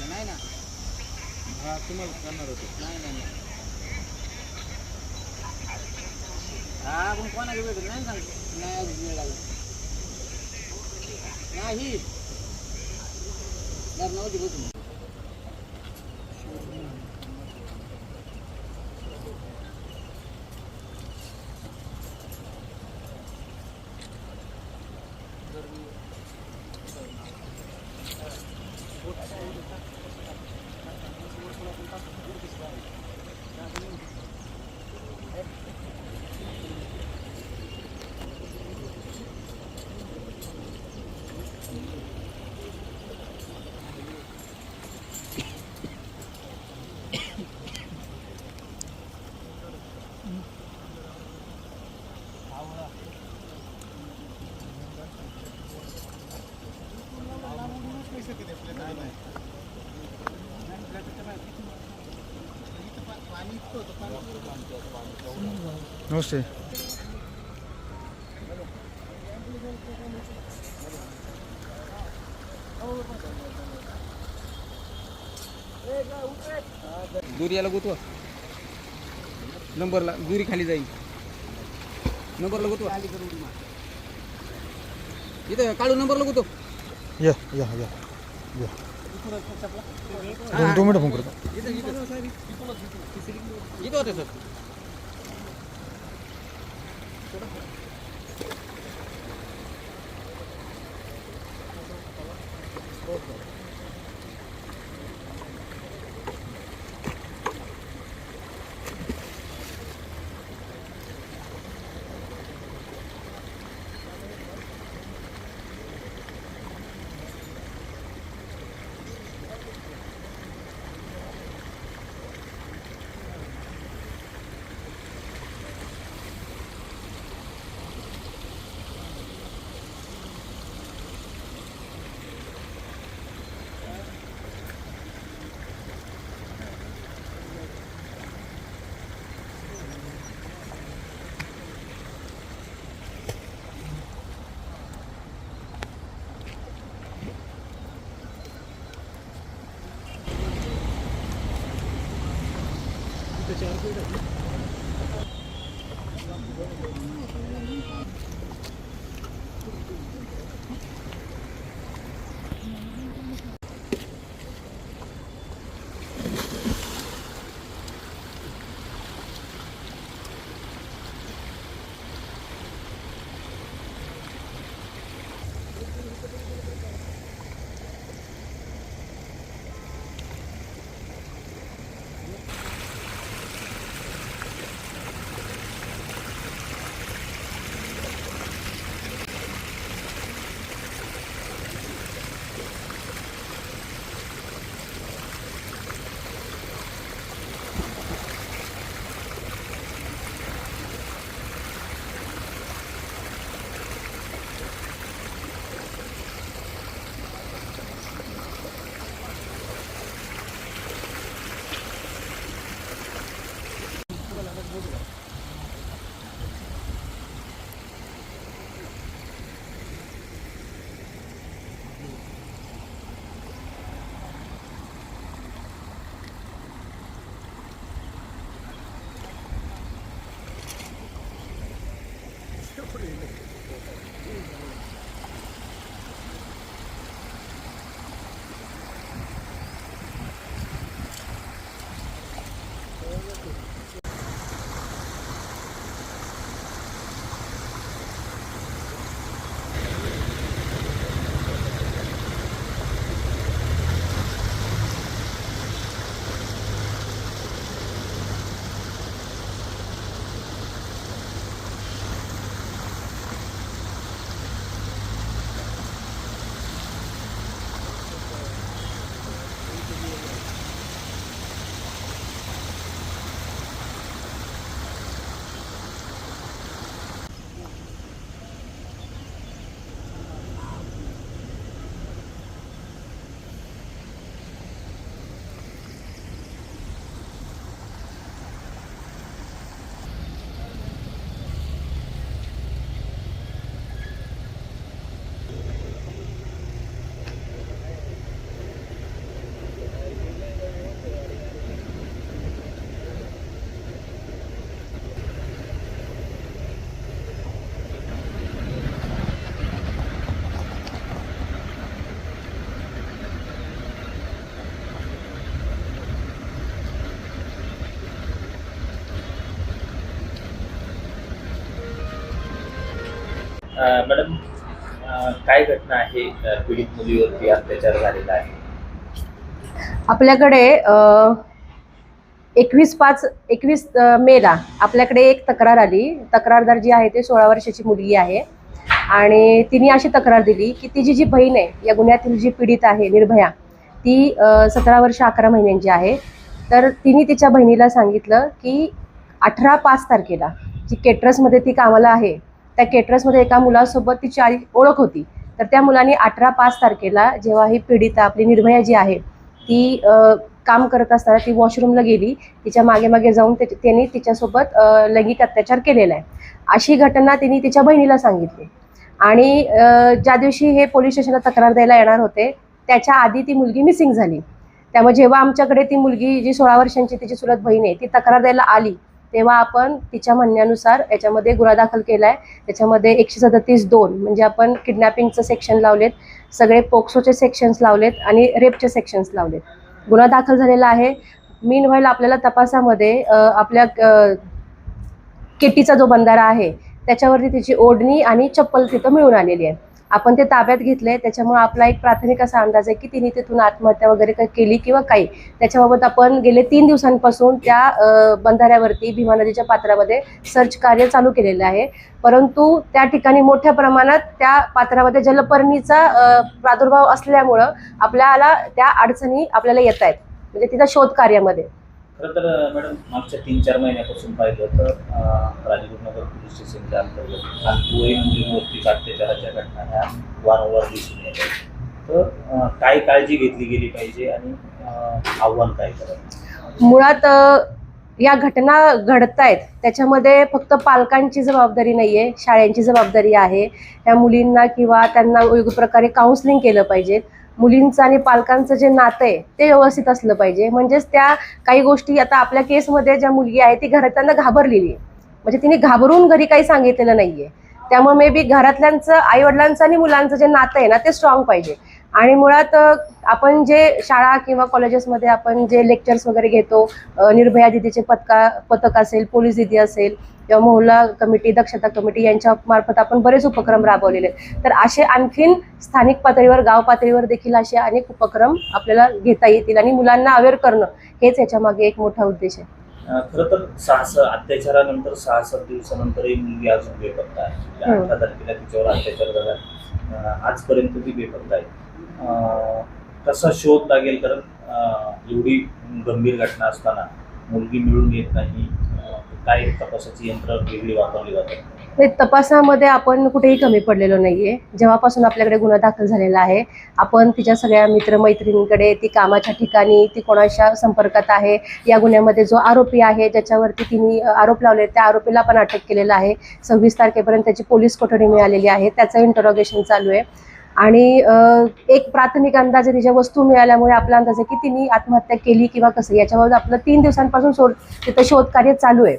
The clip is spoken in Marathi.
त्यो नाही नाही ना हा तुम्हाला करणार होतो नाही नाही नाही हा आपण कोणाला भेटत नाही सांगतो नाही अजून वेळ लागला नाही जर नव्हती बसून नमस्ते. दुरी याला गुतवा. नंबरला दुरी खाली जाईल. नंबरला गुतवा. इथं काढू नंबरला गुतो या या या. दोन दोन मिनिटं फोन करतो. Yeah. मॅडम काय घटना आहे पीडित मुलीवरती अत्याचार झालेला आहे? आपल्याकडे एकवीस पाच एकवीस मेला आपल्याकडे एक तक्रार आली. तक्रारदार जी आहे ते सोळा वर्षाची मुलगी आहे. आणि तिने अशी तक्रार दिली की तिची जी बहीण आहे या गुन्ह्यातील जी पीडित आहे निर्भया ती सतरा वर्ष अकरा महिन्यांची आहे. तर तिने तिच्या बहिणीला सांगितलं की अठरा पाच तारखेला जी केटरसमध्ये ती कामाला आहे त्या केटरसमध्ये एका मुलासोबत तिची आई ओळख होती. तर त्या मुलाने अठरा पाच तारखेला जेव्हा ही पीडिता आपली निर्भया जी आहे ती काम करत असताना ती वॉशरूमला गेली. तिच्यामागे मागे जाऊन ते त्यांनी तिच्यासोबत लैंगिक अत्याचार केलेला आहे. अशी घटना तिने तिच्या बहिणीला सांगितली. आणि ज्या दिवशी हे पोलीस स्टेशनला तक्रार द्यायला येणार होते त्याच्या आधी ती मुलगी मिसिंग झाली. त्यामुळे जेव्हा आमच्याकडे ती मुलगी जी सोळा वर्षांची तिची चुलत बहीण आहे ती तक्रार द्यायला आली तेव्हा आपण तिच्या म्हणण्यानुसार याच्यामध्ये गुन्हा दाखल केला आहे त्याच्यामध्ये एकशे सदतीस दोन म्हणजे आपण किडनॅपिंगचं सेक्शन लावलेत सगळे पोक्सोचे सेक्शन्स लावलेत आणि रेपचे सेक्शन्स लावलेत. गुन्हा दाखल झालेला आहे. मीन व्हाईल आपल्याला तपासामध्ये आपल्या केटीचा जो बंधारा आहे त्याच्यावरती तिची ओढणी आणि चप्पल तिथं मिळून आलेली आहे. आपण ते ताब्यात घेतले त्याच्यामुळे आपला एक प्राथमिक असा अंदाज आहे की तिने तिथून आत्महत्या वगैरे काही केली किंवा काही. त्याच्याबाबत आपण गेले तीन दिवसांपासून त्या बंधाऱ्यावरती भीमा नदीच्या पात्रामध्ये सर्च कार्य चालू केलेलं आहे. परंतु त्या ठिकाणी मोठ्या प्रमाणात त्या पात्रामध्ये जलपर्णीचा प्रादुर्भाव असल्यामुळं आपल्याला त्या अडचणी आपल्याला येत आहेत म्हणजे तिथं शोध कार्यामध्ये. खरं तर मॅडम मागच्या तीन चार महिन्यापासून पाहिलं तर अं, राजगुरुनगर पोलीस स्टेशनच्या अंतर्गत आणि मुलींवरती अत्याचाराच्या घटना ह्या वारंवार दिसून येत आहेत तर काय काळजी घेतली गेली पाहिजे आणि आव्हान काय करायचं? मुळात या घटना घडत आहेत त्याच्यामध्ये फक्त पालकांची जबाबदारी नाही आहे शाळेंची जबाबदारी आहे. त्या मुलींना किंवा त्यांना योग्य प्रकारे काउन्सिलिंग केलं पाहिजे. मुलींचं आणि पालकांचं जे नातं आहे ते व्यवस्थित असलं पाहिजे. म्हणजेच त्या काही गोष्टी आता आपल्या केसमध्ये ज्या मुलगी आहे ती घरातल्यांना घाबरलेली आहे. म्हणजे तिने घाबरून घरी काही सांगितलेलं नाही आहे त्यामुळे मे बी घरातल्यांचं आईवडिलांचं आणि मुलांचं जे नातं आहे ना ते स्ट्रॉंग पाहिजे. आणि मुळात आपण जे शाळा किंवा कॉलेजेसमध्ये आपण जे लेक्चर्स वगैरे घेतो निर्भया दिदीचे पथका पथक असेल पोलीस दिदी असेल किंवा मोहल्ला कमिटी दक्षता कमिटी यांच्या मार्फत आपण बरेच उपक्रम राबवलेले आहेत. तर असे आणखीन स्थानिक पातळीवर गाव पातळीवर देखील असे अनेक उपक्रम आपल्याला घेता येतील आणि मुलांना अवेअर करणं हेच याच्या मागे एक मोठा उद्देश आहे. खरं तर सहा स अत्याचारानंतर सहा सात दिवसानंतरही मुलगी अजून बेपत्ता आहे. म्हणजे. अठरा तारखेला तिच्यावर अत्याचार झाला. आजपर्यंत ती बेपत्ता आहे. कसा शोध लागेल कारण एवढी गंभीर घटना असताना मुलगी मिळून येत नाही काय तपासाची यंत्र वेगळी वापरली जातात? ते तपासामध्ये आपण कुठेही कमी पडलेलो नाहीये. जेव्हापासून आपल्याकडे गुन्हा दाखल झालेला आहे आपण तिच्या सगळ्या मित्रमैत्रिणींकडे ती कामाच्या ठिकाणी ती कोणाच्या संपर्कात आहे या गुन्ह्यामध्ये जो आरोपी आहे ज्याच्यावरती तिने आरोप लावले त्या आरोपीला पण अटक केलेला आहे. सव्वीस तारखेपर्यंत त्याची पोलीस कोठडी मिळालेली आहे. त्याचं इंटरोगेशन चालू आहे. आणि एक प्राथमिक अंदाजे तिच्या वस्तू मिळाल्यामुळे आपला अंदाज आहे की तिने आत्महत्या केली किंवा कसं याच्याबाबत आपलं तीन दिवसांपासून शोध तिथं शोध कार्य चालू आहे.